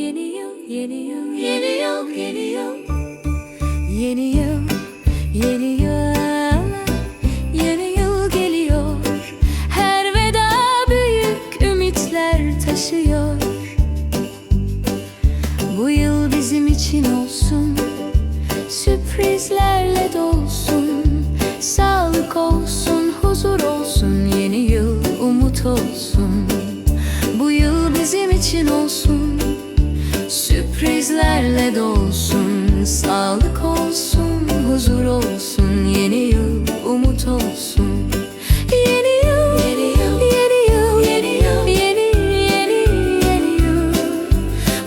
yeni yıl, yeni yıl, yeni yıl, yeni yıl. Yeni yıl, yeni yıl, yeni yıl geliyor. Her veda büyük ümitler taşıyor. Bu yıl bizim için olsun, sürprizlerle dolsun. Sağlık olsun, huzur olsun, yeni yıl umut olsun. Bu yıl bizim için olsun, huzur olsun, yeni yıl umut olsun. Yeni yıl, yeni yıl, yeni yıl, yeni yıl, yeni, yeni, yeni yıl.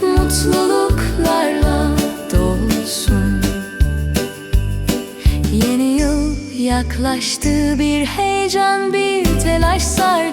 Mutluluklarla dolsun. Yeni yıl yaklaştı bir heyecan bir telaş sardı